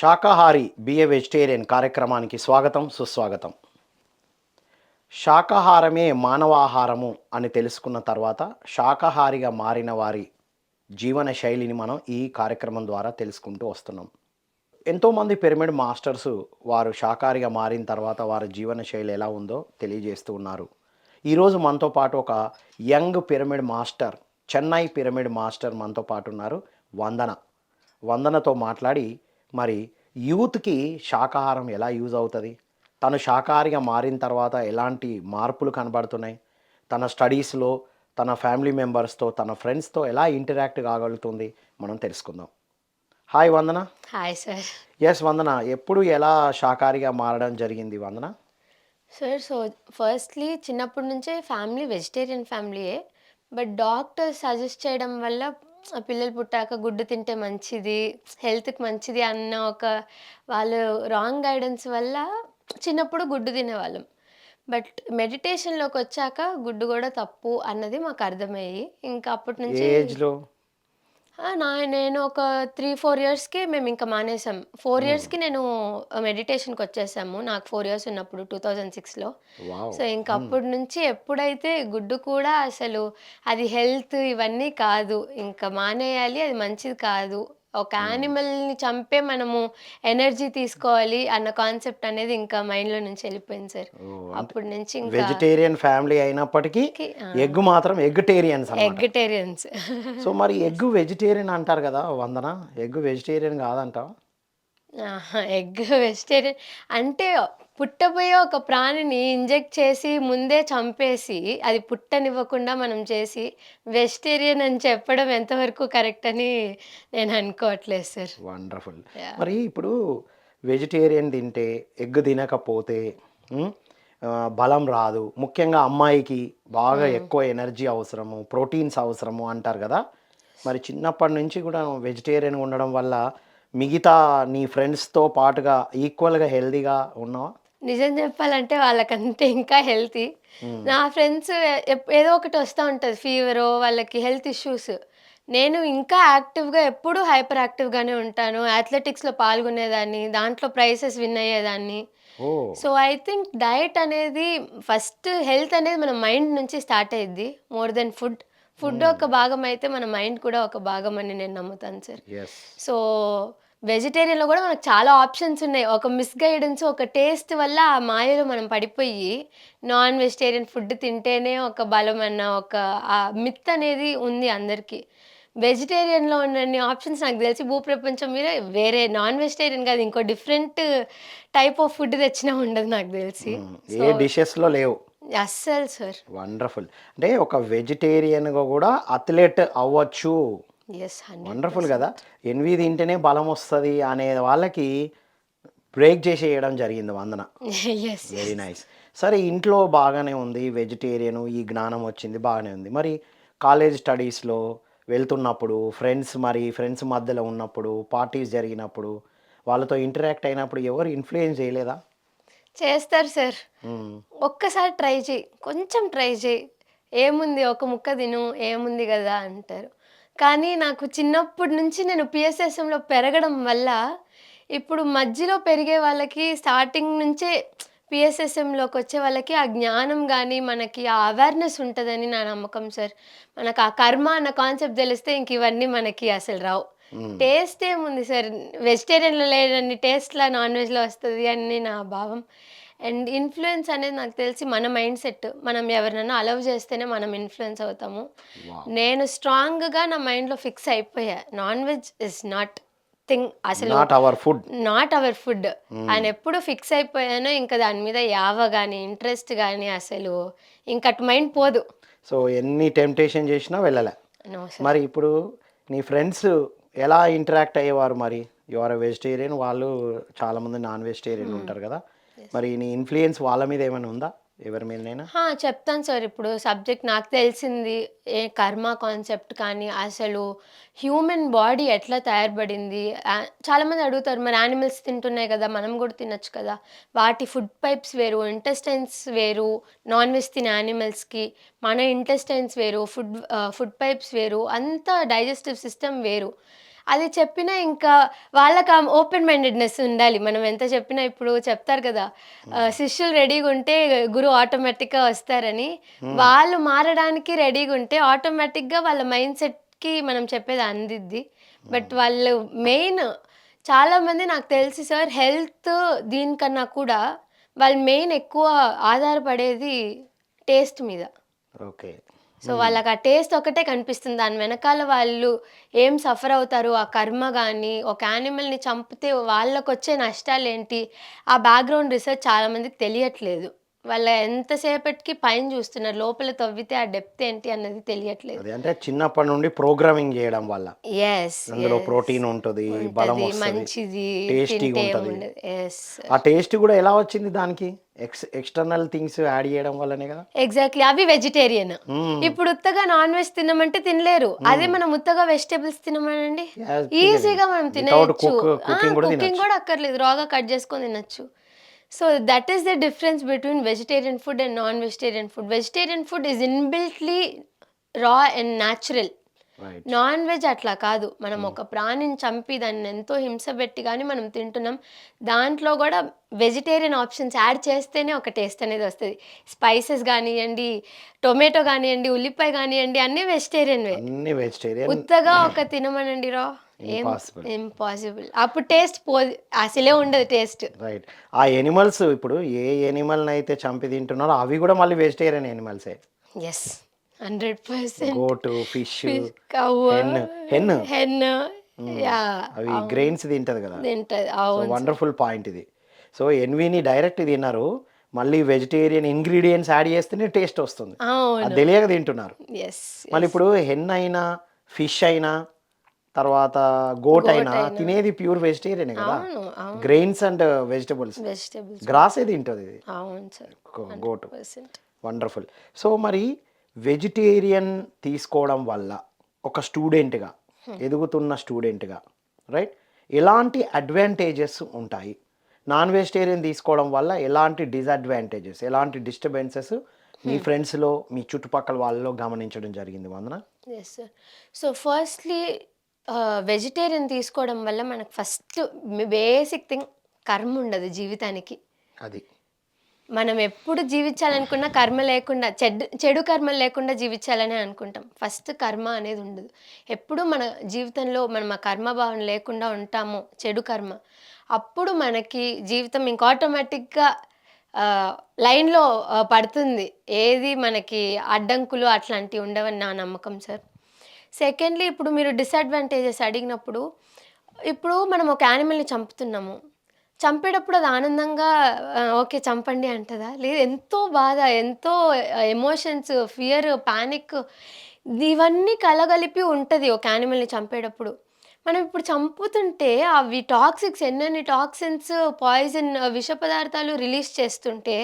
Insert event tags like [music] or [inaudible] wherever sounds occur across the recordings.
శాకాహారి be a vegetarian కార్యక్రమానికి స్వాగతం సుస్వాగతం. శాకాహారమే మానవాహారము అని తెలుసుకున్న తర్వాత శాకాహారిగా మారిన వారి జీవన శైలిని మనం ఈ కార్యక్రమం ద్వారా తెలుసుకుంటూ వస్తున్నాం. ఎంతోమంది పిరమిడ్ మాస్టర్స్ వారు శాకాహారిగా మారిన తర్వాత వారి జీవన శైలి ఎలా ఉందో తెలియజేస్తూ ఉన్నారు. ఈరోజు మనతో పాటు ఒక young pyramid master Chennai pyramid master మనతో పాటు ఉన్నారు వందన. వందనతో మాట్లాడి మరి యూత్కి శాకాహారం ఎలా యూజ్ అవుతుంది? తను శాకాహారిగా మారిన తర్వాత ఎలాంటి మార్పులు కనబడుతున్నాయి? తన స్టడీస్లో తన ఫ్యామిలీ మెంబర్స్తో తన ఫ్రెండ్స్తో ఎలా ఇంటరాక్ట్ కాగలుగుతుంది? మనం తెలుసుకుందాం. Hi Vandana? Hi sir. Yes Vandana ఎప్పుడు ఎలా శాకాహారిగా మారడం జరిగింది వందన? సార్ సో ఫస్ట్లీ చిన్నప్పటి నుంచే ఫ్యామిలీ వెజిటేరియన్ ఫ్యామిలీయే. బట్ డాక్టర్ సజెస్ట్ చేయడం వల్ల పిల్లలు పుట్టాక గుడ్డు తింటే మంచిది హెల్త్కి మంచిది అన్న ఒక వాళ్ళు రాంగ్ గైడెన్స్ వల్ల చిన్నప్పుడు గుడ్డు తినేవాళ్ళం. బట్ మెడిటేషన్లోకి వచ్చాక గుడ్డు కూడా తప్పు అన్నది మాకు అర్థమయ్యి ఇంకా అప్పటి నుంచి ఏజ్లో? ఆ, నా నేను ఒక త్రీ ఫోర్ ఇయర్స్కి మేము ఇంకా మానేసాం. ఫోర్ ఇయర్స్కి నేను మెడిటేషన్కి వచ్చేసాము. నాకు ఫోర్ ఇయర్స్ ఉన్నప్పుడు టూ థౌజండ్ సిక్స్లో. వావ్. సో ఇంకా అప్పటి నుంచి ఎప్పుడైతే గుడ్డు కూడా అసలు అది హెల్త్ ఇవన్నీ కాదు. ఇంకా మానేయాలి అది మంచిది కాదు. ఒక యానిమల్ని చంపే మనము ఎనర్జీ తీసుకోవాలి అన్న కాన్సెప్ట్ అనేది ఇంకా మైండ్లో నుంచి వెళ్ళిపోయింది సార్. అప్పటి నుంచి ఇంకా వెజిటేరియన్ ఫ్యామిలీ అయినప్పటికీ ఎగ్ మాత్రం ఎగ్టేరియన్స్ ఎగ్టేరియన్స్. సో మరి ఎగ్ వెజిటేరియన్ అంటారు కదా వందన ఎగ్ వెజిటేరియన్ కాదంటావా? Egg vegetarian. అంటే పుట్టబోయే ఒక ప్రాణిని ఇంజెక్ట్ చేసి ముందే చంపేసి అది పుట్టనివ్వకుండా మనం చేసి వెజిటేరియన్ అని చెప్పడం ఎంతవరకు కరెక్ట్ అని నేను అనుకోవట్లేదు సార్. వండర్ఫుల్. మరి ఇప్పుడు వెజిటేరియన్ తింటే ఎగ్ తినకపోతే బలం రాదు. ముఖ్యంగా అమ్మాయికి బాగా ఎక్కువ ఎనర్జీ అవసరము ప్రోటీన్స్ అవసరము అంటారు కదా. మరి చిన్నప్పటి నుంచి కూడా వెజిటేరియన్ ఉండడం వల్ల మిగతా నీ ఫ్రెండ్స్తో పాటుగా ఈక్వల్గా హెల్దీగా ఉన్నావా? నిజం చెప్పాలంటే వాళ్ళకంటే ఇంకా హెల్తీ. నా ఫ్రెండ్స్ ఏదో ఒకటి వస్తూ ఉంటుంది ఫీవరు వాళ్ళకి హెల్త్ ఇష్యూస్. నేను ఇంకా యాక్టివ్గా ఎప్పుడూ హైపర్ యాక్టివ్గానే ఉంటాను. అథ్లెటిక్స్లో పాల్గొనేదాన్ని దాంట్లో ప్రైజెస్ విన్ అయ్యేదాన్ని. సో ఐ థింక్ డయట్ అనేది ఫస్ట్ హెల్త్ అనేది మన మైండ్ నుంచి స్టార్ట్ అయ్యిద్ది మోర్ దెన్ ఫుడ్. ఫుడ్ ఒక భాగం అయితే మన మైండ్ కూడా ఒక భాగం అని నేను నమ్ముతాను సార్. సో వెజిటేరియన్లో కూడా మనకు చాలా ఆప్షన్స్ ఉన్నాయి. ఒక మిస్గైడెన్స్ ఒక టేస్ట్ వల్ల ఆ మాయలో మనం పడిపోయి నాన్ వెజిటేరియన్ ఫుడ్ తింటేనే ఒక బలం అన్న ఒక ఆ మిత్ అనేది ఉంది అందరికీ. వెజిటేరియన్లో ఉన్నన్ని ఆప్షన్స్ నాకు తెలిసి భూప్రపంచం మీద వేరే నాన్ వెజిటేరియన్ కాదు ఇంకో డిఫరెంట్ టైప్ ఆఫ్ ఫుడ్ తెచ్చినా ఉండదు నాకు తెలిసి. ఏ డిషెస్లో లేవు. అస్సలు సార్ వండర్ఫుల్ అంటే ఒక వెజిటేరియన్గా కూడా అథ్లెట్ అవ్వచ్చు. ఎస్ వండర్ఫుల్ కదా. ఎన్వి తింటేనే బలం వస్తుంది అనే వాళ్ళకి బ్రేక్ చేసేయడం జరిగింది వందన. [laughs] వెరీ నైస్ సరే ఇంట్లో బాగానే ఉంది వెజిటేరియన్ ఈ జ్ఞానం వచ్చింది బాగానే ఉంది. మరి కాలేజ్ స్టడీస్లో వెళ్తున్నప్పుడు ఫ్రెండ్స్ మరి ఫ్రెండ్స్ మధ్యలో ఉన్నప్పుడు పార్టీస్ జరిగినప్పుడు వాళ్ళతో ఇంటరాక్ట్ అయినప్పుడు ఎవరు ఇన్ఫ్లుయెన్స్ చేయలేదా? చేస్తారు సార్. ఒక్కసారి ట్రై చేయి. కొంచెం ట్రై చేయి. ఏముంది ఒక ముక్క తిను ఏముంది కదా అంటారు. కానీ నాకు చిన్నప్పటి నుంచి నేను పిఎస్ఎస్ఎంలో పెరగడం వల్ల ఇప్పుడు మధ్యలో పెరిగే వాళ్ళకి స్టార్టింగ్ నుంచే పిఎస్ఎస్ఎంలోకి వచ్చే వాళ్ళకి ఆ జ్ఞానం కానీ మనకి ఆ అవేర్నెస్ ఉంటుందని నా నమ్మకం సార్. మనకు ఆ కర్మ అన్న కాన్సెప్ట్ తెలిస్తే ఇంక ఇవన్నీ మనకి అసలు రావు. టేస్ట్ ఏముంది సార్? వెజిటేరియన్లో లేదని టేస్ట్లా నాన్ వెజ్లో వస్తుంది అని నా భావం. అండ్ ఇన్ఫ్లుయెన్స్ అనేది నాకు తెలిసి మన మైండ్ సెట్. మనం ఎవరినైనా అలవ్ చేస్తేనే మనం ఇన్ఫ్లుయెన్స్ అవుతాము. నేను స్ట్రాంగ్గా నా మైండ్లో ఫిక్స్ అయిపోయా. Non veg is not thing అసలు not our food not our food ఆయన ఎప్పుడు ఫిక్స్ అయిపోయానో ఇంకా దాని మీద యావ కానీ ఇంట్రెస్ట్ కానీ అసలు ఇంకా అటు మైండ్ పోదు. సో ఎన్ని టెంప్టేషన్ చేసినా వెళ్ళలే. మరి ఇప్పుడు నీ ఫ్రెండ్స్ ఎలా ఇంటరాక్ట్ అయ్యేవారు మరి? యువర్ వెజిటేరియన్ వాళ్ళు చాలామంది నాన్ వెజిటేరియన్ ఉంటారు కదా? మరి నీ ఇన్ఫ్లుయెన్స్ వాళ్ళ మీద ఏమైనా ఉందా? ఎవరి మీదనైనా? చెప్తాను సార్. ఇప్పుడు సబ్జెక్ట్ నాకు తెలిసింది ఏ కర్మ కాన్సెప్ట్ కానీ అసలు హ్యూమన్ బాడీ ఎట్లా తయారుపడింది? చాలామంది అడుగుతారు మరి యానిమల్స్ తింటున్నాయి కదా మనం కూడా తినొచ్చు కదా. వాటి ఫుడ్ పైప్స్ వేరు ఇంటెస్టైన్స్ వేరు నాన్ వెజ్ తినే యానిమల్స్కి మన ఇంటెస్టైన్స్ వేరు ఫుడ్ ఫుడ్ పైప్స్ వేరు అంతా డైజెస్టివ్ సిస్టమ్ వేరు. అది చెప్పినా ఇంకా వాళ్ళకి ఆ ఓపెన్ మైండెడ్నెస్ ఉండాలి. మనం ఎంత చెప్పినా ఇప్పుడు చెప్తారు కదా ఆ, శిష్యులు రెడీగా ఉంటే గురువు ఆటోమేటిక్గా వస్తారని. వాళ్ళు మారడానికి రెడీగా ఉంటే ఆటోమేటిక్గా వాళ్ళ మైండ్ సెట్కి మనం చెప్పేది అందిద్ది. బట్ వాళ్ళు మెయిన్ చాలామంది నాకు తెలిసి సార్ హెల్త్ దీనికన్నా కూడా వాళ్ళు మెయిన్ ఎక్కువ ఆధారపడేది టేస్ట్ మీద. ఓకే. సో వాళ్ళకి ఆ టేస్ట్ ఒకటే కనిపిస్తుంది. దాని వెనకాల వాళ్ళు ఏం సఫర్ అవుతారు? ఆ కర్మ కానీ ఒక యానిమల్ని చంపితే వాళ్ళకు వచ్చే నష్టాలు ఏంటి ఆ బ్యాక్గ్రౌండ్ రీసెర్చ్ చాలామందికి తెలియట్లేదు. వాళ్ళ ఎంతసేపటికి పైన చూస్తున్నారు? లోపల తవ్వితే ఆ డెప్త్ ఏంటి అన్నది తెలియట్లేదు. అది అంటే చిన్నప్పటి నుండి ప్రోగ్రామింగ్ చేయడం వల్ల. ఎస్ అందులో ప్రోటీన్ ఉంటుంది బలం మంచిది టేస్టీగా తింటే ఉంటది. ఆ టేస్ట్ కూడా ఎలా వచ్చింది దానికి? ఎక్స్ ఎక్స్టర్నల్ థింగ్స్ యాడ్ చేయడం వల్లనే కదా? ఎగ్జాక్ట్లీ అవి వెజిటేరియన్. మ్మ్. ఇప్పుడు ఉత్తగా నాన్ వెజ్ తినమంటే తినలేరు. అదే మనం ఉత్తగా వెజిటేబుల్స్ తినమనండి? ఈజీగా మనం కూడా కుకింగ్ కూడా అక్కర్లేదు. రాగా కట్ చేసుకొని తినచ్చు. So that is the difference between vegetarian food and non vegetarian food vegetarian food is inbuiltly raw and natural non veg అట్లా కాదు. మనం ఒక ప్రాణిని చంపి దాన్ని ఎంతో హింస పెట్టి కానీ మనం తింటున్నాం దాంట్లో కూడా వెజిటేరియన్ ఆప్షన్స్ యాడ్ చేస్తేనే ఒక టేస్ట్ అనేది వస్తుంది. స్పైసెస్ కానివ్వండి టొమాటో కానివ్వండి ఉల్లిపాయ కానివ్వండి అన్నీ వెజిటేరియన్ ఉత్తగా ఒక తినమనండి రా. ఇంపాసిబుల్ అప్పుడు టేస్ట్ పో అసలే ఉండదు టేస్ట్ రైట్ ఆ ఎనిమల్స్ ఇప్పుడు ఏ ఎనిమల్ని అయితే చంపి తింటున్నారో అవి కూడా మళ్ళీ vegetarian ఎనిమల్సే yes hundred percent goat fish hen. Hen yeah అవి గ్రెయిన్స్ తింటది కదా. తింటది. వండర్ఫుల్ పాయింట్ ఇది. సో ఎన్విని డైరెక్ట్ తిన్నారు మళ్ళీ వెజిటేరియన్ ఇంగ్రీడియంట్స్ యాడ్ చేస్తేనే టేస్ట్ వస్తుంది. తెలియక తింటున్నారు. మళ్ళీ ఇప్పుడు హెన్ అయినా ఫిష్ అయినా తర్వాత గోట్ అయినా తినేది ప్యూర్ వెజిటేరియన్ కదా. గ్రెయిన్స్ అండ్ వెజిటబుల్స్ గ్రాసే తింటది ఇది. గోటు. వండర్ఫుల్. సో మరి వెజిటేరియన్ తీసుకోవడం వల్ల ఒక స్టూడెంట్గా ఎదుగుతున్న స్టూడెంట్గా రైట్? ఎలాంటి అడ్వాంటేజెస్ ఉంటాయి? నాన్ వెజిటేరియన్ తీసుకోవడం వల్ల ఎలాంటి డిసడ్వాంటేజెస్ ఎలాంటి డిస్టర్బెన్సెస్ మీ ఫ్రెండ్స్లో మీ చుట్టుపక్కల వాళ్ళలో గమనించడం జరిగింది Vandana? Yes sir so firstly vegetarian తీసుకోవడం వల్ల మనకు ఫస్ట్ బేసిక్ థింగ్ కర్మ ఉండదు జీవితానికి. అది. మనం ఎప్పుడు జీవించాలనుకున్నా కర్మ లేకుండా చెడు చెడు కర్మలు లేకుండా జీవించాలని అనుకుంటాం. ఫస్ట్ కర్మ అనేది ఉండదు. ఎప్పుడు మన జీవితంలో మనం ఆ కర్మభావం లేకుండా ఉంటామో చెడు కర్మ అప్పుడు మనకి జీవితం ఇంక ఆటోమేటిక్గా లైన్లో పడుతుంది. ఏది మనకి అడ్డంకులు అట్లాంటివి ఉండవని నా నమ్మకం సార్ సెకండ్లీ ఇప్పుడు మీరు డిసడ్వాంటేజెస్ అడిగినప్పుడు ఇప్పుడు మనం ఒక యానిమల్ని చంపుతున్నాము. చంపేటప్పుడు అది ఆనందంగా ఓకే చంపండి అంటదా? లేదు ఎంతో బాధ ఎంతో ఎమోషన్స్ ఫియర్ ప్యానిక్ ఇవన్నీ కలగలిపి ఉంటుంది ఒక యానిమల్ని చంపేటప్పుడు. మనం ఇప్పుడు చంపుతుంటే అవి టాక్సిక్స్ ఎన్నెన్ని టాక్సిన్స్ పాయిజన్ విష పదార్థాలు రిలీజ్ చేస్తుంటే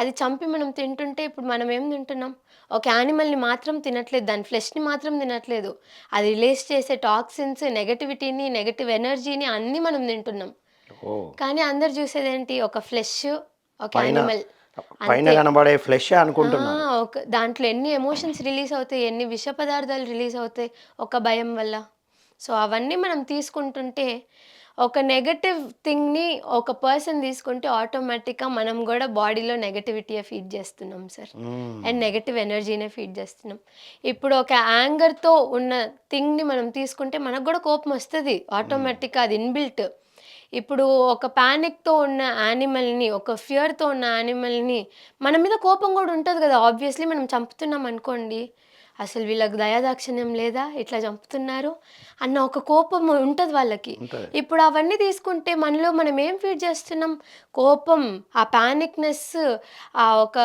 అది చంపి మనం తింటుంటే ఇప్పుడు మనం ఏం తింటున్నాం? ఒక యానిమల్ని మాత్రం తినట్లేదు దాని ఫ్లెష్ని మాత్రం తినట్లేదు. అది రిలీజ్ చేసే టాక్సిన్స్ నెగటివిటీని నెగటివ్ ఎనర్జీని అన్నీ మనం తింటున్నాం. కానీ అందరు చూసేది ఏంటి ఒక ఫ్లెష్ ఒక యానిమల్. పైన కనబడే ఫ్లెష్ అనుకుంటున్నాను. ఒక దాంట్లో ఎన్ని ఎమోషన్స్ రిలీజ్ అవుతాయి ఎన్ని విష పదార్థాలు రిలీజ్ అవుతాయి ఒక భయం వల్ల. సో అవన్నీ మనం తీసుకుంటుంటే ఒక నెగటివ్ థింగ్ని ఒక పర్సన్ తీసుకుంటే ఆటోమేటిక్గా మనం కూడా బాడీలో నెగటివిటీయే ఫీడ్ చేస్తున్నాం సార్. అండ్ నెగటివ్ ఎనర్జీనే ఫీడ్ చేస్తున్నాం. ఇప్పుడు ఒక యాంగర్తో ఉన్న థింగ్ని మనం తీసుకుంటే మనకు కూడా కోపం వస్తుంది ఆటోమేటిక్గా అది ఇన్బిల్ట్ ఇప్పుడు ఒక ప్యానిక్తో ఉన్న యానిమల్ని ఒక ఫియర్తో ఉన్న యానిమల్ని మన మీద కోపం కూడా ఉంటుంది కదా ఆబ్వియస్లీ మనం చంపుతున్నాం అనుకోండి. అసలు వీళ్ళకి దయాదాక్షిణ్యం లేదా? ఇట్లా చంపుతున్నారు? అన్న ఒక కోపం ఉంటుంది వాళ్ళకి. ఇప్పుడు అవన్నీ తీసుకుంటే మనలో మనం ఏం ఫీడ్ చేస్తున్నాం? కోపం ఆ ప్యానిక్నెస్ ఆ ఒక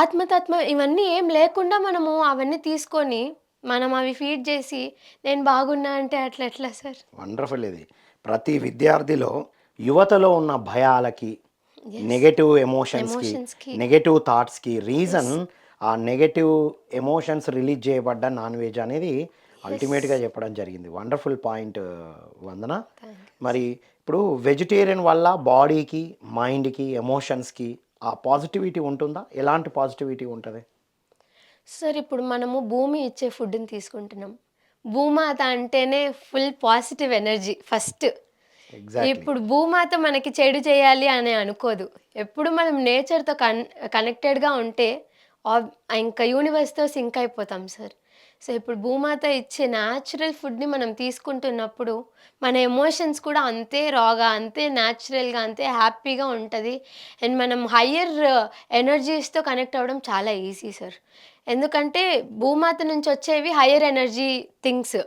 ఆత్మతత్వ ఇవన్నీ ఏం లేకుండా మనము అవన్నీ తీసుకొని మనం అవి ఫీడ్ చేసి నేను బాగున్నా అంటే అట్లా ఎట్లా సార్? వండర్ఫుల్ ఇది. ప్రతి విద్యార్థిలో యువతలో ఉన్న భయాలకి నెగటివ్ ఎమోషన్స్కి. నెగటివ్ థాట్స్కి రీజన్ ఆ నెగటివ్ ఎమోషన్స్ రిలీజ్ చేయబడ్డ నాన్ వెజ్ అనేది అల్టిమేట్గా చెప్పడం జరిగింది. Wonderful point Vandana. మరి ఇప్పుడు వెజిటేరియన్ వల్ల బాడీకి మైండ్కి ఎమోషన్స్కి ఆ పాజిటివిటీ ఉంటుందా? ఎలాంటి పాజిటివిటీ ఉంటుంది? సార్ ఇప్పుడు మనము భూమి ఇచ్చే ఫుడ్ని తీసుకుంటున్నాం. భూమాత అంటేనే ఫుల్ పాజిటివ్ ఎనర్జీ ఫస్ట్ ఇప్పుడు భూమాత మనకి చెడు చేయాలి అని అనుకోదు. ఎప్పుడు మనం నేచర్తో కన్ కనెక్టెడ్గా ఉంటే ఇంకా యూనివర్స్తో సింక్ అయిపోతాం సార్. సో ఇప్పుడు భూమాత ఇచ్చే న్యాచురల్ ఫుడ్ని మనం తీసుకుంటున్నప్పుడు మన ఎమోషన్స్ కూడా అంతే రాగా అంతే న్యాచురల్గా అంతే హ్యాపీగా ఉంటుంది. అండ్ మనం హయ్యర్ ఎనర్జీస్తో కనెక్ట్ అవ్వడం చాలా ఈజీ సార్. ఎందుకంటే భూమాత నుంచి వచ్చేవి హయ్యర్ ఎనర్జీ థింగ్స్.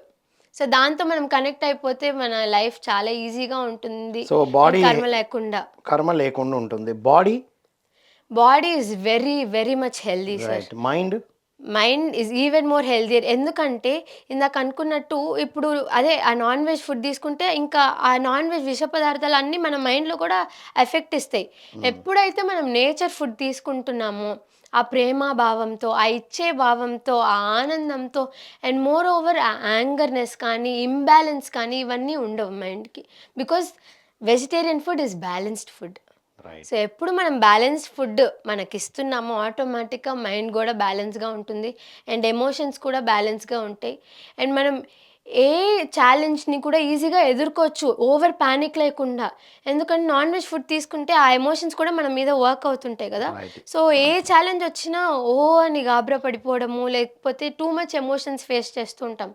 సో దాంతో మనం కనెక్ట్ అయిపోతే మన లైఫ్ చాలా ఈజీగా ఉంటుంది. సో బాడీ కర్మ లేకుండా. కర్మ లేకుండా ఉంటుంది. Body body is very very much healthy sir mind mind is even more healthier ఎందుకంటే ఇందాక అనుకున్నట్టు ఇప్పుడు అదే ఆ నాన్ వెజ్ ఫుడ్ తీసుకుంటే ఇంకా ఆ నాన్ వెజ్ విష పదార్థాలు అన్నీ మన మైండ్లో కూడా ఎఫెక్ట్ ఇస్తాయి. ఎప్పుడైతే మనం నేచర్ ఫుడ్ తీసుకుంటున్నామో ఆ ప్రేమ భావంతో ఆ ఇచ్చే భావంతో ఆ ఆనందంతో అండ్ మోర్ ఓవర్ ఆ యాంగర్నెస్ కానీ ఇంబ్యాలెన్స్ కానీ ఇవన్నీ ఉండవు మైండ్కి because vegetarian food is balanced food so ఎప్పుడు మనం బ్యాలెన్స్ ఫుడ్ మనకి ఇస్తున్నామో ఆటోమేటిక్గా మైండ్ కూడా బ్యాలెన్స్గా ఉంటుంది. అండ్ ఎమోషన్స్ కూడా బ్యాలెన్స్గా ఉంటాయి. అండ్ మనం ఏ ఛాలెంజ్ని కూడా ఈజీగా ఎదుర్కోవచ్చు. ఓవర్ ప్యానిక్ లేకుండా. ఎందుకంటే నాన్ వెజ్ ఫుడ్ తీసుకుంటే ఆ ఎమోషన్స్ కూడా మన మీద వర్క్ అవుతుంటాయి కదా. సో ఏ ఛాలెంజ్ వచ్చినా ఓ అని గాబరా పడిపోవడము లేకపోతే టూ మచ్ ఎమోషన్స్ ఫేస్ చేస్తుంటాం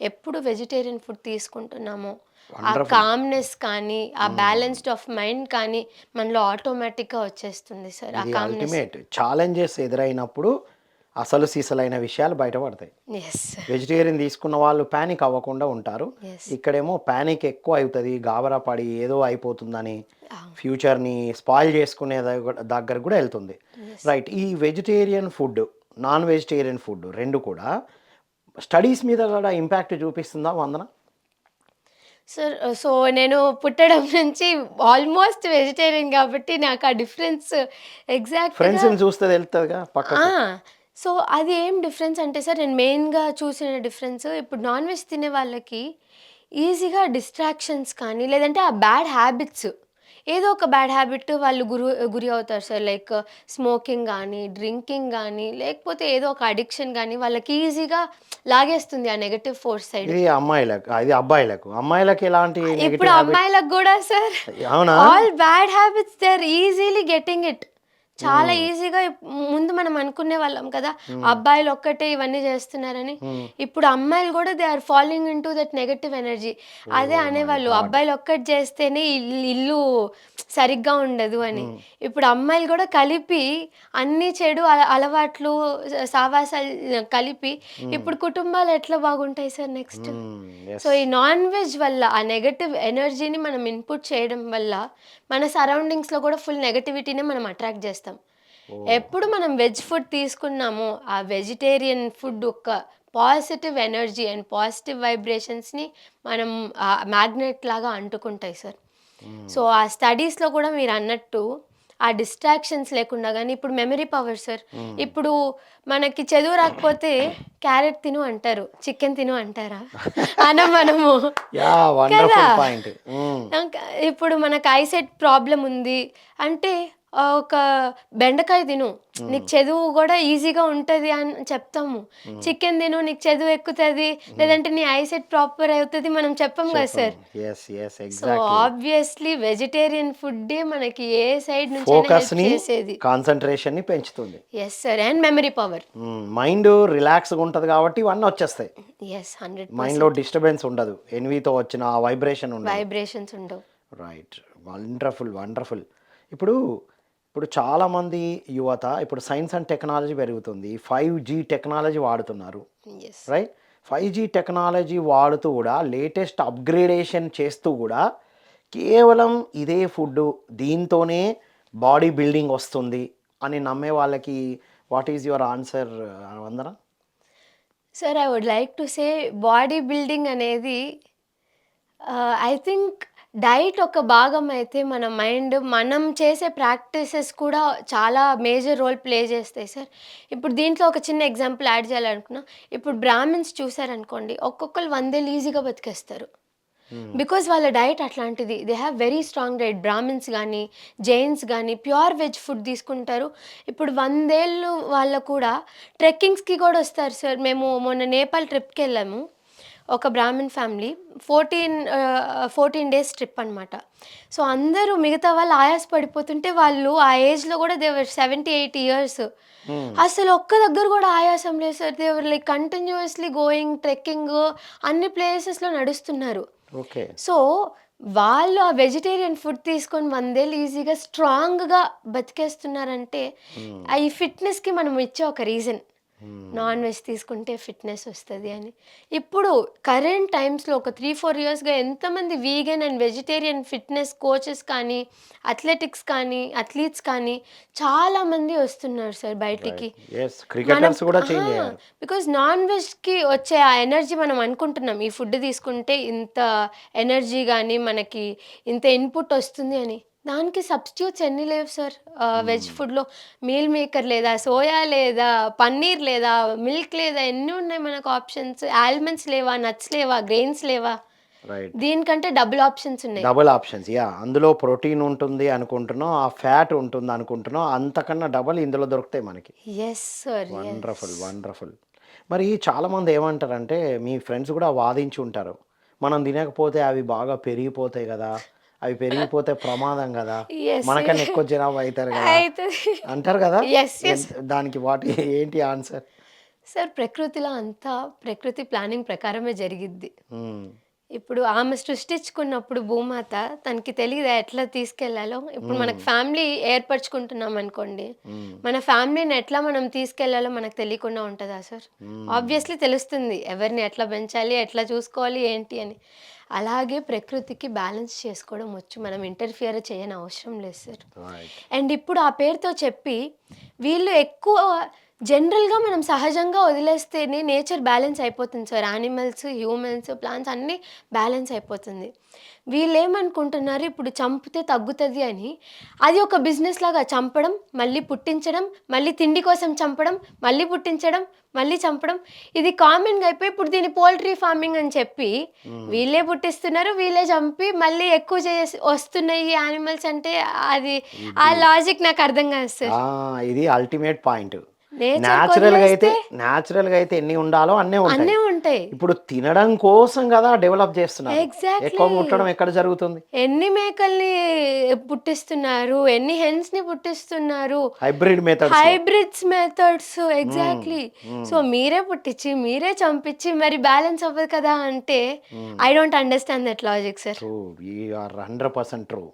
ఎప్పుడు వెజిటేరియన్ ఫుడ్ తీసుకుంటున్నామో ఆ కామ్నెస్ కానీ ఆ బ్యాలెన్స్డ్ ఆఫ్ మైండ్ కానీ మనలో ఆటోమేటిక్గా వచ్చేస్తుంది సార్ ఆ కామ్నెస్ అల్టిమేట్ ఛాలెంజెస్ ఎదురైనప్పుడు అసలు సీసలైన విషయాలు బయటపడతాయి. వెజిటేరియన్ తీసుకున్న వాళ్ళు ప్యానిక్ అవ్వకుండా ఉంటారు. ఇక్కడేమో ప్యానిక్ ఎక్కువ అవుతుంది గాబరా పడి ఏదో అయిపోతుందని ఫ్యూచర్ని స్పాయిల్ చేసుకునే దగ్గ- దగ్గర కూడా వెళ్తుంది. రైట్ ఈ vegetarian food non vegetarian food రెండు కూడా స్టడీస్ మీద కూడా ఇంపాక్ట్ చూపిస్తుందా వందన? సార్ సో నేను పుట్టడం [laughs] నుంచి ఆల్మోస్ట్ వెజిటేరియన్ కాబట్టి నాకు ఆ డిఫరెన్స్ ఎగ్జాక్ట్ ఫ్రెండ్స్ని చూస్తే సో అది ఏం డిఫరెన్స్ అంటే సార్ నేను మెయిన్గా చూసిన డిఫరెన్స్ ఇప్పుడు నాన్ వెజ్ తినే వాళ్ళకి ఈజీగా డిస్ట్రాక్షన్స్ కానీ లేదంటే ఆ బ్యాడ్ హ్యాబిట్స్ ఏదో ఒక బ్యాడ్ హ్యాబిట్ వాళ్ళు గురి గురి అవుతారు సార్. లైక్ స్మోకింగ్ కానీ డ్రింకింగ్ కానీ లేకపోతే ఏదో ఒక అడిక్షన్ కానీ వాళ్ళకి ఈజీగా లాగేస్తుంది ఆ నెగటివ్ ఫోర్స్ సైడ్ ఇది అమ్మాయిలకు ఇది అబ్బాయిలకు. అమ్మాయిలకు ఎలాంటి ఇప్పుడు అమ్మాయిలకు కూడా సార్ అవునా? All bad habits they are easily getting it చాలా ఈజీగా ముందు మనం అనుకునే వాళ్ళం కదా అబ్బాయిలు ఒక్కటే ఇవన్నీ చేస్తున్నారని. ఇప్పుడు అమ్మాయిలు కూడా they are following into that negative energy అదే అనేవాళ్ళు అబ్బాయిలు ఒక్కటి చేస్తేనే ఇల్లు ఇల్లు సరిగ్గా ఉండదు అని. ఇప్పుడు అమ్మాయిలు కూడా కలిపి అన్ని చెడు అల- అలవాట్లు సావాసాలు కలిపి ఇప్పుడు కుటుంబాలు ఎట్లా బాగుంటాయి సార్ నెక్స్ట్? సో ఈ నాన్ వెజ్ వల్ల ఆ నెగటివ్ ఎనర్జీని మనం ఇన్పుట్ చేయడం వల్ల మన సరౌండింగ్స్లో కూడా ఫుల్ నెగటివిటీనే మనం అట్రాక్ట్ చేస్తాం. ఎప్పుడు మనం వెజ్ ఫుడ్ తీసుకున్నామో ఆ వెజిటేరియన్ ఫుడ్ ఒక పాజిటివ్ ఎనర్జీ అండ్ పాజిటివ్ వైబ్రేషన్స్ని మనం మ్యాగ్నెట్ లాగా అంటుకుంటాయి సార్. సో ఆ స్టడీస్లో కూడా మీరు అన్నట్టు ఆ డిస్ట్రాక్షన్స్ లేకుండా కానీ ఇప్పుడు మెమరీ పవర్ సార్ ఇప్పుడు మనకి చదువు రాకపోతే క్యారెట్ తిను అంటారు. చికెన్ తిను అంటారా? [laughs] అన మనము. కదా? ఇప్పుడు మనకు ఐసెట్ ప్రాబ్లం ఉంది. అంటే ఒక బెండకాయ తిను. నీకు చదువు కూడా ఈజీగా ఉంటుంది అని చెప్తాము. చికెన్ తిను నీకు చదువు ఎక్కుతుంది. లేదంటే నీ ఐసెట్ ప్రాపర్ అవుతుంది మనం చెప్పం కదా sir. So obviously vegetarian food మనకి ఏ సైడ్ నుంచి చేసేది. కాన్సన్ట్రేషన్ని పెంచుతుంది. Yes sir and memory power mind రిలాక్స్గా ఉంటుంది కాబట్టి ఇవన్నీ వచ్చేస్తాయి. ఎస్ హండ్రెడ్ మైండ్లో డిస్టర్బెన్స్ ఉండదు. ఎన్వితో వచ్చిన వైబ్రేషన్ ఉండదు. వైబ్రేషన్స్ ఉండవు. రైట్ వండర్ఫుల్ వండర్ఫుల్ ఇప్పుడు ఇప్పుడు చాలామంది యువత ఇప్పుడు సైన్స్ అండ్ టెక్నాలజీ పెరుగుతుంది. ఫైవ్ జీ టెక్నాలజీ వాడుతున్నారు. Yes right five G technology వాడుతూ కూడా లేటెస్ట్ అప్గ్రేడేషన్ చేస్తూ కూడా కేవలం ఇదే ఫుడ్ దీంతోనే బాడీ బిల్డింగ్ వస్తుంది అని నమ్మే వాళ్ళకి what is your answer Vandana? Sir I would like to say body building అనేది ఐ థింక్ డైట్ ఒక భాగం అయితే మన మైండ్ మనం చేసే ప్రాక్టీసెస్ కూడా చాలా మేజర్ రోల్ ప్లే చేస్తాయి సార్. ఇప్పుడు దీంట్లో ఒక చిన్న ఎగ్జాంపుల్ యాడ్ చేయాలనుకున్నా. ఇప్పుడు బ్రాహ్మిన్స్ చూసారనుకోండి ఒక్కొక్కరు వందేళ్ళు ఈజీగా బతికేస్తారు. బికాజ్ వాళ్ళ డైట్ అట్లాంటిది. They have very strong diet Brahmins కానీ జైన్స్ కానీ ప్యూర్ వెజ్ ఫుడ్ తీసుకుంటారు. ఇప్పుడు వందేళ్ళు వాళ్ళ కూడా ట్రెక్కింగ్స్కి కూడా వస్తారు సార్. మేము మొన్న నేపాల్ ట్రిప్కి వెళ్ళాము. ఒక Brahmin family fourteen fourteen days trip అనమాట సో అందరూ మిగతా వాళ్ళు ఆయాస పడిపోతుంటే వాళ్ళు ఆ ఏజ్లో కూడా దేవర్ సెవెంటీ ఎయిటీ ఇయర్స్. అసలు ఒక్క దగ్గర కూడా ఆయాసం లేదు sir. They were like continuously going trekking అన్ని ప్లేసెస్లో నడుస్తున్నారు. ఓకే సో వాళ్ళు ఆ వెజిటేరియన్ ఫుడ్ తీసుకొని వందేళ్ళు ఈజీగా స్ట్రాంగ్గా బతికేస్తున్నారంటే ఆ ఈ ఫిట్నెస్కి మనం ఇచ్చే ఒక రీజన్ నాన్ వెజ్ తీసుకుంటే ఫిట్నెస్ వస్తుంది అని. ఇప్పుడు కరెంట్ టైమ్స్లో ఒక త్రీ ఫోర్ ఇయర్స్గా ఎంతమంది vegan and vegetarian fitness coaches కానీ అథ్లెటిక్స్ కానీ అథ్లీట్స్ కానీ చాలామంది వస్తున్నారు సార్ బయటికి. బికాజ్ నాన్ వెజ్కి వచ్చే ఆ ఎనర్జీ మనం అనుకుంటున్నాం ఈ ఫుడ్ తీసుకుంటే ఇంత ఎనర్జీ కానీ మనకి ఇంత ఇన్పుట్ వస్తుంది అని. దానికి సబ్స్టిట్యూట్స్ ఎన్ని లేవు సార్ వెజ్ ఫుడ్లో మీల్ మేకర్ లేదా సోయా లేదా పన్నీర్ లేదా మిల్క్ లేదా ఎన్ని ఉన్నాయి మనకు ఆప్షన్స్ ఆల్మండ్స్ లేవా నట్స్ లేవా గ్రెయిన్స్ లేవా? దీనికంటే డబుల్ ఆప్షన్స్ ఉన్నాయి. డబుల్ ఆప్షన్స్ యా అందులో ప్రోటీన్ ఉంటుంది అనుకుంటున్నాం ఆ ఫ్యాట్ ఉంటుంది అనుకుంటున్నాం అంతకన్నా డబుల్ ఇందులో దొరుకుతాయి మనకి. ఎస్ సార్ వండర్ఫుల్ వండర్ఫుల్ మరి చాలామంది ఏమంటారంటే మీ ఫ్రెండ్స్ కూడా వాదించి ఉంటారు. మనం తినకపోతే అవి బాగా పెరిగిపోతాయి కదా. అవి పెరిగిపోతే ప్రమాదం కదా. మనకన్నా ఎక్కువ జనాభా అవుతారు కదా. అంటారు కదా? దానికి వాటి ఏంటి ఆన్సర్? సార్ ప్రకృతిలో అంతా ప్రకృతి ప్లానింగ్ ప్రకారమే జరిగిద్ది. ఇప్పుడు ఆమె సృష్టించుకున్నప్పుడు భూమాత తనకి తెలియదు ఎట్లా తీసుకెళ్ళాలో? ఇప్పుడు మనకు ఫ్యామిలీ ఏర్పరచుకుంటున్నాం అనుకోండి. మన ఫ్యామిలీని ఎట్లా మనం తీసుకెళ్ళాలో మనకు తెలియకుండా ఉంటుందా సార్ ఆబ్వియస్లీ తెలుస్తుంది ఎవరిని ఎట్లా పెంచాలి ఎట్లా చూసుకోవాలి ఏంటి అని. అలాగే ప్రకృతికి బ్యాలెన్స్ చేసుకోవడం వచ్చు. మనం ఇంటర్ఫియర్ చేయని అవసరం లేదు సార్ అండ్ ఇప్పుడు ఆ పేరుతో చెప్పి వీళ్ళు ఎక్కువ జనరల్గా మనం సహజంగా వదిలేస్తేనే నేచర్ బ్యాలెన్స్ అయిపోతుంది సార్ యానిమల్స్ హ్యూమన్స్ ప్లాంట్స్ అన్నీ బ్యాలెన్స్ అయిపోతుంది. వీళ్ళు ఏమనుకుంటున్నారు ఇప్పుడు చంపితే తగ్గుతుంది అని అది ఒక బిజినెస్ లాగా చంపడం మళ్ళీ పుట్టించడం మళ్ళీ తిండి కోసం చంపడం మళ్ళీ పుట్టించడం మళ్ళీ చంపడం ఇది కామన్గా అయిపోయి ఇప్పుడు దీన్ని పోల్ట్రీ ఫార్మింగ్ అని చెప్పి వీళ్ళే పుట్టిస్తున్నారు వీళ్ళే చంపి మళ్ళీ ఎక్కువ చేసి వస్తున్నాయి యానిమల్స్ అంటే అది ఆ లాజిక్ నాకు అర్థం కాదు సార్. ఇది అల్టిమేట్ పాయింట్ న్యాచురల్గా అయితే న్యాచురల్గా అయితే ఎన్ని ఉండాలో అన్నీ ఉంటాయి. ఉంటాయి ఇప్పుడు తినడం కోసం కదా డెవలప్ చేస్తున్నారు. ఎక్కువ ముట్టడం ఎక్కడ జరుగుతుంది? ఎన్ని మేకల్ని పుట్టిస్తున్నారు? ఎన్ని హెన్స్ని పుట్టిస్తున్నారు? Hybrid method hybrids methods exactly so మీరే పుట్టించి మీరే చంపించి మరి బ్యాలెన్స్ అవ్వదు కదా అంటే I don't understand that logic sir true are hundred percent true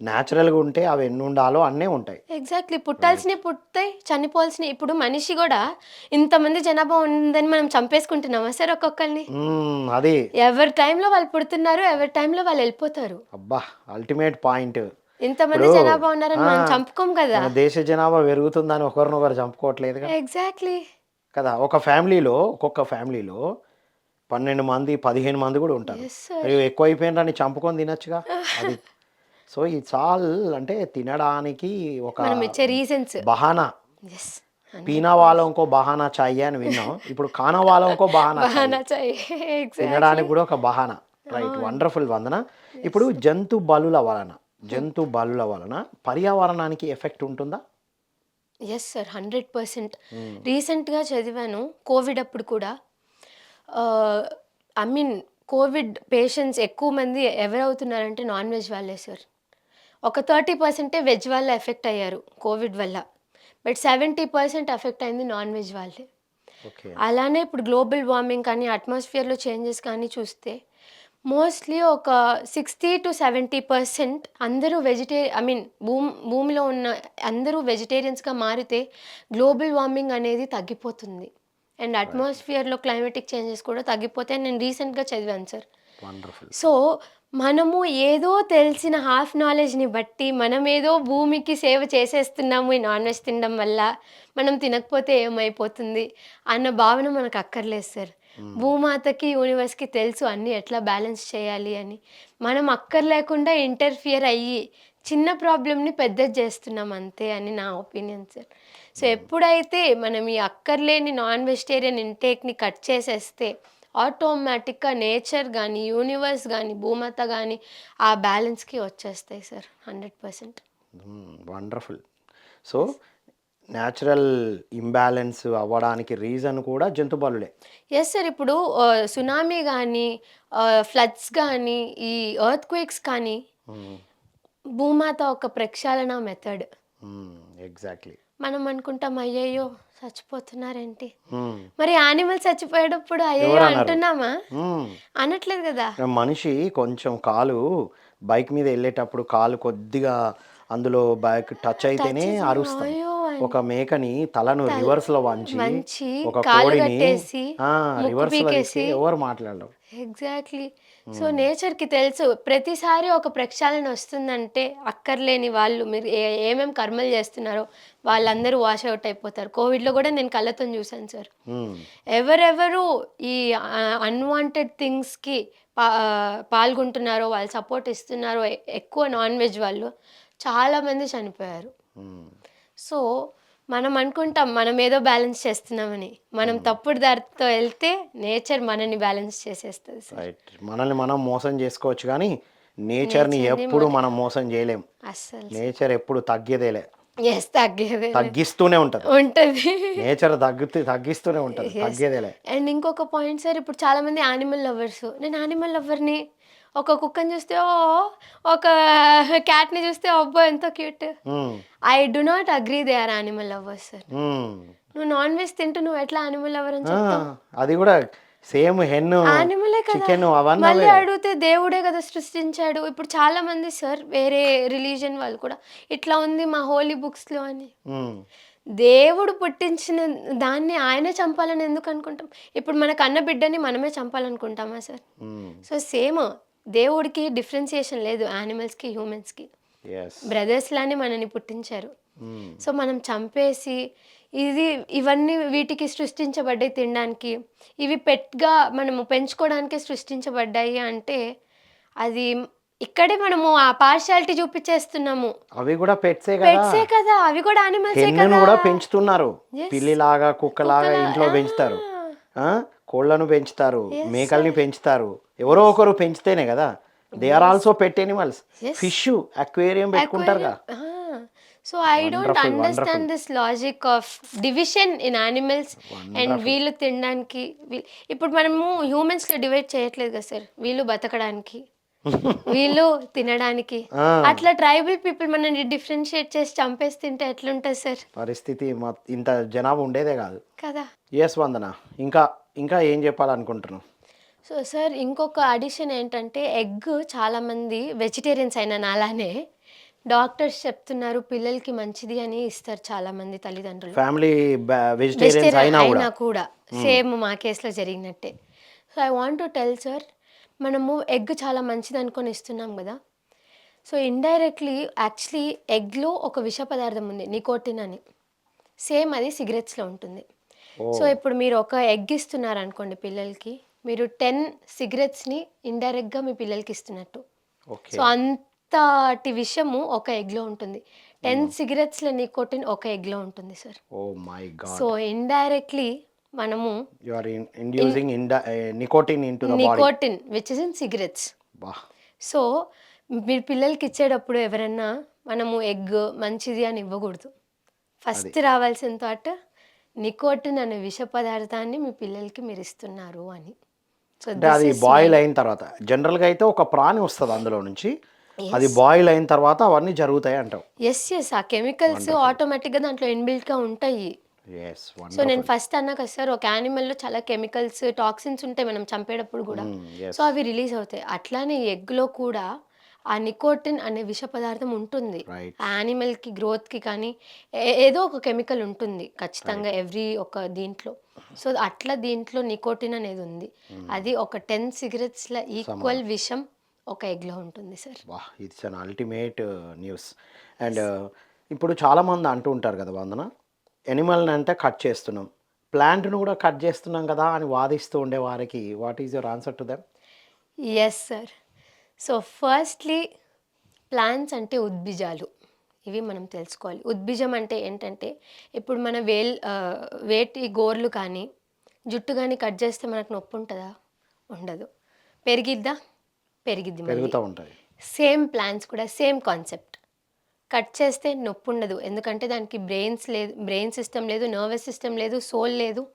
న్యాచురల్గా ఉంటే అవి ఎన్ని ఉండాలో అన్నీ ఉంటాయి. ఎగ్జాక్ట్లీ పుట్టాల్సినవి పుట్టాయి చనిపోవాల్సినవి ఇప్పుడు మనిషి కూడా ఇంతమంది జనాభా ఉందని మనం చంపేసుకుంటున్నామా సార్ ఒక్కొక్కరిని? అది. ఎవరి టైంలో వాళ్ళు పుడుతున్నారు ఎవరి టైంలో వాళ్ళు వెళ్ళిపోతారు. అబ్బా అల్టిమేట్ పాయింట్. ఇంతమంది జనాభా ఉన్నారని మనం చంపుకోం కదా. దేశ జనాభా పెరుగుతుందని ఒకరినొకరు చంపుకోవట్లేదు ఎగ్జాక్ట్లీ కదా ఒక ఫ్యామిలీలో ఒక్కొక్క ఫ్యామిలీలో పన్నెండు మంది పదిహేను మంది కూడా ఉంటారు. ఎక్కువ అయిపోయినని చంపుకొని తినొచ్చుగా. అది సో ఇట్స్ ఆల్ అంటే తినడానికి ఒక రీజన్స్ బహానా. పీనా వాళ్ళం ఇంకో బహానా చాయ్ అని విన్నాం. ఇప్పుడు కానా వాళ్ళం ఇంకో బహానా తినడానికి కూడా ఒక బహానా. రైట్ వండర్ఫుల్ వందన. ఇప్పుడు జంతు బలుల వలన జంతు బలుల వలన పర్యావరణానికి ఎఫెక్ట్ ఉంటుందా? ఎస్ సార్ హండ్రెడ్ పర్సెంట్ రీసెంట్గా చదివాను. కోవిడ్ అప్పుడు కూడా. ఐ మీన్ కోవిడ్ పేషెంట్స్ ఎక్కువ మంది ఎవరవుతున్నారంటే నాన్ వెజ్ వాళ్ళే సార్ ఒక థర్టీ పర్సెంటే వెజ్ వాళ్ళే ఎఫెక్ట్ అయ్యారు కోవిడ్ వల్ల. బట్ సెవెంటీ పర్సెంట్ ఎఫెక్ట్ అయింది నాన్ వెజ్ వాళ్ళే. అలానే ఇప్పుడు గ్లోబల్ వార్మింగ్ కానీ అట్మాస్ఫియర్లో చేంజెస్ కానీ చూస్తే మోస్ట్లీ ఒక సిక్స్టీ టు సెవెంటీ పర్సెంట్ అందరూ వెజిటే ఐ మీన్ భూమి భూమిలో ఉన్న అందరూ వెజిటేరియన్స్గా మారితే గ్లోబల్ వార్మింగ్ అనేది తగ్గిపోతుంది. అండ్ అట్మాస్ఫియర్లో క్లైమేటిక్ చేంజెస్ కూడా తగ్గిపోతాయి నేను రీసెంట్గా చదివాను సార్. సో మనము ఏదో తెలిసిన హాఫ్ నాలెడ్జ్ని బట్టి మనం ఏదో భూమికి సేవ చేసేస్తున్నాము ఈ నాన్ వెజ్ తినడం వల్ల మనం తినకపోతే ఏమైపోతుంది అన్న భావన మనకు అక్కర్లేదు సార్. భూమాతకి యూనివర్స్కి తెలుసు అన్నీ ఎట్లా బ్యాలెన్స్ చేయాలి అని. మనం అక్కర్లేకుండా ఇంటర్ఫియర్ అయ్యి చిన్న ప్రాబ్లమ్ని పెద్దది చేస్తున్నాం అంతే అని నా ఒపీనియన్ సార్. సో ఎప్పుడైతే మనం ఈ అక్కర్లేని నాన్ వెజిటేరియన్ ఇంటేక్ని కట్ చేసేస్తే ఆటోమేటిక్గా నేచర్ కానీ యూనివర్స్ కానీ భూమాత కానీ ఆ బ్యాలెన్స్కి వచ్చేస్తాయి sir hundred percent. Wonderful so natural imbalance అవ్వడానికి రీజన్ కూడా జంతు బలులే. ఎస్ సార్ ఇప్పుడు సునామీ కానీ ఫ్లడ్స్ కానీ ఈ ఎర్త్ క్వేక్స్ కానీ భూమాత ఒక ప్రక్షాళన మెథడ్ ఎగ్జాక్ట్లీ మనం అనుకుంటాం అయ్యయ్యో చచ్చిపోతున్నారేంటి? మరి యానిమల్ చచ్చిపోయేటప్పుడు అన్నారు? అంటున్నామా? అనట్లేదు కదా. మనిషి కొంచెం కాలు బైక్ మీద వెళ్ళేటప్పుడు కాలు కొద్దిగా అందులో బైక్ టచ్ అయితేనే అరుస్తాం. అయ్యో అని. ఒక మేకని తలను రివర్స్లో వంచి ఒక కోడిని రివర్స్లో ఎవరు మాట్లాడరు? ఎగ్జాక్ట్లీ సో నేచర్కి తెలుసు. ప్రతిసారి ఒక ప్రక్షాళన వస్తుందంటే అక్కర్లేని వాళ్ళు మీరు ఏ ఏమేం కర్మలు చేస్తున్నారో వాళ్ళందరూ వాష్ అవుట్ అయిపోతారు. కోవిడ్లో కూడా నేను కళ్ళతో చూశాను సార్. ఉమ్, ఎవరెవరు ఈ అన్వాంటెడ్ థింగ్స్కి పా పాల్గొంటున్నారో వాళ్ళు సపోర్ట్ ఇస్తున్నారో ఎక్కువ నాన్ వెజ్ వాళ్ళు చాలామంది చనిపోయారు. సో మనం అనుకుంటాం మనం ఏదో బ్యాలెన్స్ చేస్తున్నామని. మనం తప్పుడు దారితో వెళ్తే నేచర్ మనని బ్యాలెన్స్ చేసేస్తుంది సార్. రైట్ మనల్ని మనం మోసం చేసుకోవచ్చు కానీ నేచర్ని ఎప్పుడు మనం మోసం చేయలేం. అస్సలు నేచర్ ఎప్పుడు తగ్గేదేలే. ఎస్ తగ్గేదే తగ్గిస్తూనే ఉంటది. ఉంటుంది. నేచర్ తగ్గుతూ తగ్గిస్తూనే ఉంటది. తగ్గేదేలే. అండ్ ఇంకొక పాయింట్ సార్ ఇప్పుడు చాలా మంది యానిమల్ లవర్స్ నేను యానిమల్ లవర్ని ఒక కుక్కని చూస్తే ఓ ఒక క్యాట్ని చూస్తే అబ్బో ఎంతో cute. I do not agree they are animal lovers sir. నువ్వు నాన్ వెజ్ తింటూ నువ్వు ఎట్లా యానిమల్ లవర్ అని చెప్తావు? అది కూడా సేమ్ హెన్ యానిమలే కదా. మళ్ళీ. అడిగితే దేవుడే కదా సృష్టించాడు. ఇప్పుడు చాలా మంది సార్ వేరే రిలీజన్ వాళ్ళు కూడా ఇట్లా ఉంది మా హోలీ బుక్స్లో అని దేవుడు పుట్టించిన దాన్ని ఆయనే చంపాలని ఎందుకు అనుకుంటాం? ఇప్పుడు మన కన్న బిడ్డని మనమే చంపాలనుకుంటామా సార్? సో సేమ్ దేవుడికి డిఫరెన్సియేషన్ లేదు యానిమల్స్కి హ్యూమన్స్కి. బ్రదర్స్ లానే మనని పుట్టించారు. ఉమ్, సో మనం చంపేసి ఇది ఇవన్నీ వీటికి సృష్టించబడ్డాయి తినడానికి. ఇవి పెట్గా మనము పెంచుకోవడానికి సృష్టించబడ్డాయి అంటే అది ఇక్కడే మనము ఆ పార్షాలిటీ చూపించేస్తున్నాము అవి కూడా పెట్సే కదా. పెట్సే కదా అవి కూడా యానిమల్సే కూడా పెంచుతున్నారు. పిల్లిలాగా కుక్కలాగా కుక్కలా- ఇంట్లో ఆ. పెంచుతారు ఆ కోళ్ళను పెంచుతారు మేకల్ని పెంచుతారు. ఎవరో ఒకరు పెంచితేనే కదా. They are also pet animals. Fish aquarium పెట్టుకుంటారు కదా. So I don't understand this logic of division in animals and వీళ్ళు తినడానికి ఇప్పుడు మనము హ్యూమన్స్లో డివైడ్ చేయట్లేదు కదా సార్ వీళ్ళు బతకడానికి [laughs] వీళ్ళు తినడానికి. అట్లా ట్రైబల్ పీపుల్ మనని డిఫరెన్షియేట్ చేసి చంపేసి తింటే ఎట్లుంటుంది సార్ పరిస్థితి ఇంత జనాభా ఉండేదే కాదు. కదా. ఎస్ వందన. ఇంకా ఇంకా ఏం చెప్పాలనుకుంటున్నాం సో సార్ ఇంకొక అడిషన్ ఏంటంటే ఎగ్ చాలామంది వెజిటేరియన్స్ అయినా నాలానే డాక్టర్స్ చెప్తున్నారు పిల్లలకి మంచిది అని ఇస్తారు చాలామంది తల్లిదండ్రులు. ఫ్యామిలీ వెజిటేరియన్స్ వెజిటేరియన్ అయినా కూడా. అయినా కూడా సేమ్ మా కేసులో జరిగినట్టే. So I want to tell sir మనము ఎగ్ చాలా మంచిది అనుకొని ఇస్తున్నాం కదా. సో ఇండైరెక్ట్లీ యాక్చువల్లీ ఎగ్లో ఒక విష పదార్థం ఉంది నికోటిన్ అని. సేమ్ అది సిగరెట్స్లో ఉంటుంది. సో ఇప్పుడు మీరు ఒక ఎగ్ ఇస్తున్నారు అనుకోండి పిల్లలకి మీరు టెన్ సిగరెట్స్ని ఇండైరెక్ట్గా మీ పిల్లలకి ఇస్తున్నట్టు. సో అంతటి విషము ఒక ఎగ్లో ఉంటుంది. టెన్ సిగరెట్స్ల నికోటిన్ ఒక ఎగ్లో ఉంటుంది సార్. సో ఇండైరెక్ట్లీ మనము nicotine which is in cigarettes. So మీరు పిల్లలకి ఇచ్చేటప్పుడు ఎవరన్నా మనము ఎగ్ మంచిది అని ఇవ్వకూడదు. ఫస్ట్ రావాల్సిన థాట్ నికోటిన్ అనే విష పదార్థాన్ని మీ పిల్లలకి మీరు ఇస్తున్నారు అని. సో అంటే అది బాయిల్ అయిన తర్వాత జనరల్గా అయితే ఒక ప్రాణి వస్తుంది అందులో నుంచి. అది బాయిల్ అయిన తర్వాత అవన్నీ జరుగుతాయి అంటావు. ఎస్ ఎస్ ఆ కెమికల్స్ ఆటోమేటిక్గా దాంట్లో ఇన్బిల్ట్గా ఉంటాయి. సో నేను ఫస్ట్ అన్నా కదా సార్ ఒక యానిమల్లో చాలా కెమికల్స్ టాక్సిన్స్ ఉంటాయి మనం చంపేటప్పుడు కూడా. సో అవి రిలీజ్ అవుతాయి. అట్లానే ఎగ్లో కూడా ఆ నికోటిన్ అనే విష పదార్థం ఉంటుంది. Right. ఆ యానిమల్కి గ్రోత్కి కానీ ఏదో ఒక కెమికల్ ఉంటుంది ఖచ్చితంగా ఎవ్రీ ఒక దీంట్లో. సో అట్లా దీంట్లో నికోటిన్ అనేది ఉంది. అది ఒక టెన్ సిగరెట్స్ల ఈక్వల్ విషం ఒక ఎగ్లో ఉంటుంది sir. It's an ultimate news. And uh, ఇప్పుడు చాలామంది అంటూ ఉంటారు కదా వందన ఎనిమల్ని అంటే కట్ చేస్తున్నాం. ప్లాంట్ను కూడా కట్ చేస్తున్నాం కదా అని వాదిస్తూ ఉండే వారికి what is your answer to them? Yes sir so firstly plants అంటే ఉద్బిజాలు ఇవి మనం తెలుసుకోవాలి. ఉద్బిజం అంటే ఏంటంటే ఇప్పుడు మన వేల్ వేటి గోర్లు కానీ జుట్టు కానీ కట్ చేస్తే మనకు నొప్పి ఉంటుందా? ఉండదు. పెరిగిద్దా? పెరిగిద్ది మళ్ళీ. పెరుగుతూ ఉంటుంది సేమ్ ప్లాంట్స్ కూడా సేమ్ కాన్సెప్ట్. కట్ చేస్తే నొప్పి ఉండదు. ఎందుకంటే దానికి బ్రెయిన్స్ లేదు బ్రెయిన్ సిస్టమ్ లేదు నర్వస్ సిస్టమ్ లేదు సోల్ లేదు.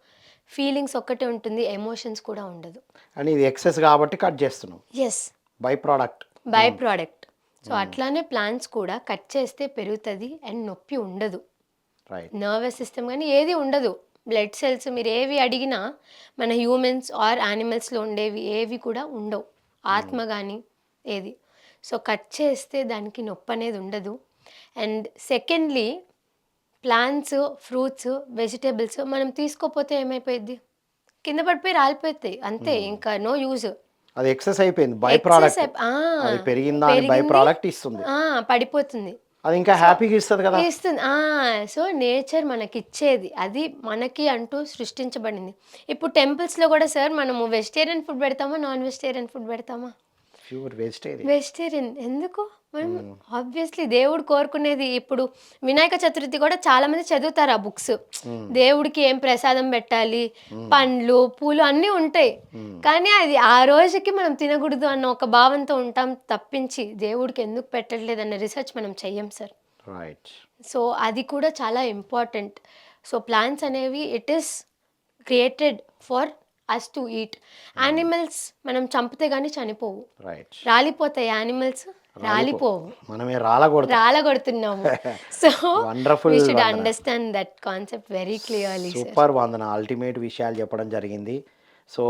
ఫీలింగ్స్ ఒక్కటే ఉంటుంది ఎమోషన్స్ కూడా ఉండదు. అని ఇది ఎక్సెస్ కాబట్టి కట్ చేస్తున్నాం yes by product by product so అట్లానే ప్లాంట్స్ కూడా కట్ చేస్తే పెరుగుతుంది అండ్ నొప్పి ఉండదు. నర్వస్ సిస్టమ్ కానీ ఏది ఉండదు. బ్లడ్ సెల్స్ మీరు ఏవి అడిగినా మన హ్యూమన్స్ ఆర్ యానిమల్స్లో ఉండేవి ఏవి కూడా ఉండవు. ఆత్మ కానీ ఏది. సో కట్ చేస్తే దానికి నొప్పి అనేది ఉండదు. And secondly plants fruits vegetables మనం తీసుకోపోతే ఏమైపోయింది కింద పడిపోయి రాలిపోతాయి అంతే. ఇంకా నో యూజ్ అది ఎక్సెస్ అయిపోయింది బై ప్రోడక్ట్ అది పెరిగిందా అని బై ప్రోడక్ట్ ఇస్తుంది. పడిపోతుంది. అది ఇంకా హ్యాపీగా ఇస్తుంది కదా. ఇస్తుంది. సో నేచర్ మనకి ఇచ్చేది అది మనకి అంటూ సృష్టించబడింది. ఇప్పుడు టెంపుల్స్లో కూడా సార్ మనము వెజిటేరియన్ ఫుడ్ పెడతామా non vegetarian food పెడతామా? Pure vegetarian. Vegetarian. ఎందుకు? మనం ఆబ్వియస్లీ దేవుడు కోరుకునేది ఇప్పుడు వినాయక చతుర్థి కూడా చాలా మంది చదువుతారు ఆ బుక్స్. దేవుడికి ఏం ప్రసాదం పెట్టాలి? పండ్లు పూలు అన్నీ ఉంటాయి. కానీ అది ఆ రోజుకి మనం తినకూడదు అన్న ఒక భావంతో ఉంటాం తప్పించి దేవుడికి ఎందుకు పెట్టట్లేదు అన్న రీసెర్చ్ మనం చెయ్యం సార్ రైట్ సో అది కూడా చాలా ఇంపార్టెంట్ సో ప్లాంట్స్ అనేవి it is created for us to eat animals మనం చంపితే కానీ చనిపోవు. రైట్ రాలిపోతాయి యానిమల్స్ రాలిపోవు. మనమే రాలగొడుతున్నాము. [laughs] So Wonderful, we should. Understand that concept very clearly super Vandana. Ultimate విషయాలు చెప్పడం జరిగింది. సో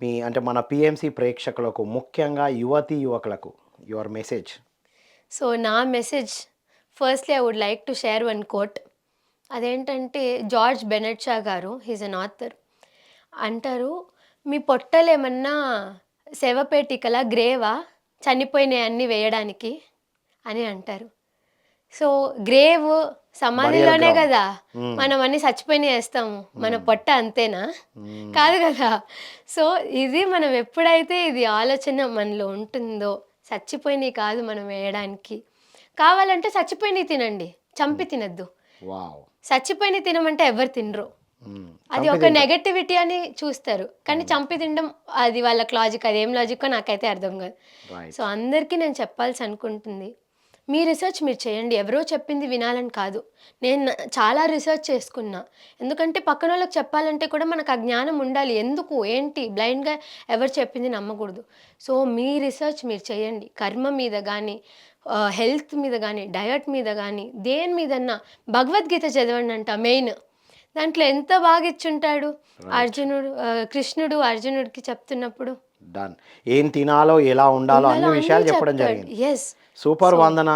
మీ అంటే మన పిఎంసి ప్రేక్షకులకు ముఖ్యంగా యువతి యువకులకు యువర్ మెసేజ్ సో నా message firstly I would like to share one quote అదేంటంటే జార్జ్ బెనెట్ షా గారు హీజ్ అన్ ఆథర్ అంటారు మీ పొట్టలు ఏమన్నా శవపేటికల గ్రేవా? చనిపోయినాయి అన్ని వేయడానికి అని అంటారు. సో గ్రేవ్ సమాధిలోనే. కదా. మనం అన్ని చచ్చిపోయినాయి వేస్తాము. మన పొట్ట అంతేనా? కాదు కదా. సో ఇది మనం ఎప్పుడైతే ఇది ఆలోచన మనలో ఉంటుందో చచ్చిపోయినాయి కాదు మనం వేయడానికి. కావాలంటే చచ్చిపోయినాయి తినండి. చంపి తినద్దు. వావ్. చచ్చిపోయినాయి తినమంటే ఎవరు తినరు. అది ఒక నెగటివిటీ అని చూస్తారు. కానీ చంపి తినడం అది వాళ్ళకి లాజిక్ అది ఏం లాజిక్కో నాకైతే అర్థం కాదు. సో అందరికీ నేను చెప్పాల్సి అనుకుంటుంది. మీ రీసెర్చ్ మీరు చేయండి. ఎవరో చెప్పింది వినాలని కాదు. నేను చాలా రీసెర్చ్ చేసుకున్నా. ఎందుకంటే పక్కన వాళ్ళకి చెప్పాలంటే కూడా మనకు ఆ జ్ఞానం ఉండాలి. ఎందుకు? ఏంటి? బ్లైండ్గా ఎవరు చెప్పింది నమ్మకూడదు. సో మీ రీసెర్చ్ మీరు చేయండి. కర్మ మీద కానీ హెల్త్ మీద కానీ డయట్ మీద కానీ దేని మీదన్నా భగవద్గీత చదవండి అంట మెయిన్ దాంట్లో ఎంత బాగా ఇచ్చుంటాడు? అర్జునుడు కృష్ణుడు అర్జునుడికి చెప్తున్నప్పుడు. డన్ ఏం తినాలో ఎలా ఉండాలో అన్ని విషయాలు చెప్పడం జరిగింది. ఎస్ సూపర్ వందన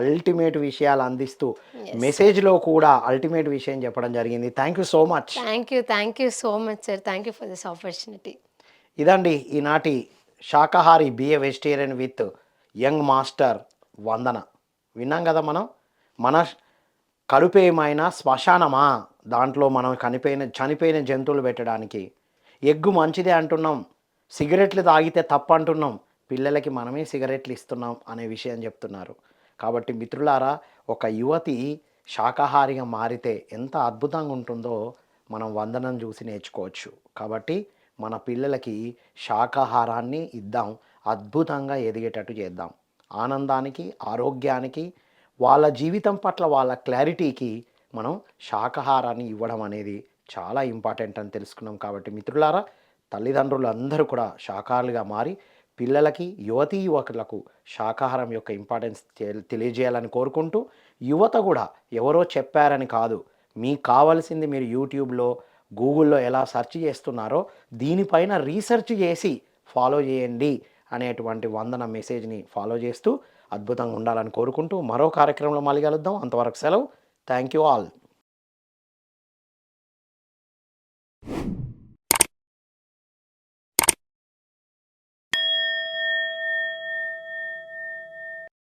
అల్టిమేట్ విషయాలు అందిస్తూ మెసేజ్లో కూడా అల్టిమేట్ విషయం చెప్పడం జరిగింది. Thank you so much thank you thank you so much sir thank you for this opportunity ఇదండి ఈనాటి శాకాహారి be a vegetarian with young master Vandana. విన్నాం కదా మనం? మన కడుపేమైనా శ్మశానమా? దాంట్లో మనం కనిపోయిన చనిపోయిన జంతువులు పెట్టడానికి. ఎగ్గు మంచిదే అంటున్నాం. సిగరెట్లు తాగితే తప్పు అంటున్నాం పిల్లలకి మనమే సిగరెట్లు ఇస్తున్నాం అనే విషయం చెప్తున్నారు. కాబట్టి మిత్రులారా ఒక యువతి శాకాహారిగా మారితే ఎంత అద్భుతంగా ఉంటుందో మనం వందనం చూసి నేర్చుకోవచ్చు. కాబట్టి మన పిల్లలకి శాకాహారాన్ని ఇద్దాం. అద్భుతంగా ఎదిగేటట్టు చేద్దాం. ఆనందానికి ఆరోగ్యానికి వాళ్ళ జీవితం పట్ల వాళ్ళ క్లారిటీకి మనం శాకాహారాన్ని ఇవ్వడం అనేది చాలా ఇంపార్టెంట్ అని తెలుసుకున్నాం కాబట్టి మిత్రులారా తల్లిదండ్రులు అందరూ కూడా శాకాహారులుగా మారి పిల్లలకి యువతీ యువకులకు శాకాహారం యొక్క ఇంపార్టెన్స్ తెలియజేయాలని కోరుకుంటూ యువత కూడా ఎవరో చెప్పారని కాదు మీకు కావాల్సింది మీరు యూట్యూబ్లో గూగుల్లో ఎలా సెర్చ్ చేస్తున్నారో దీనిపైన రీసెర్చ్ చేసి ఫాలో చేయండి అనేటువంటి వందన మెసేజ్ని ఫాలో చేస్తూ అద్భుతంగా ఉండాలని కోరుకుంటూ మరో కార్యక్రమంలో మళ్ళీ కలుద్దాం. అంతవరకు సెలవు. Thank you all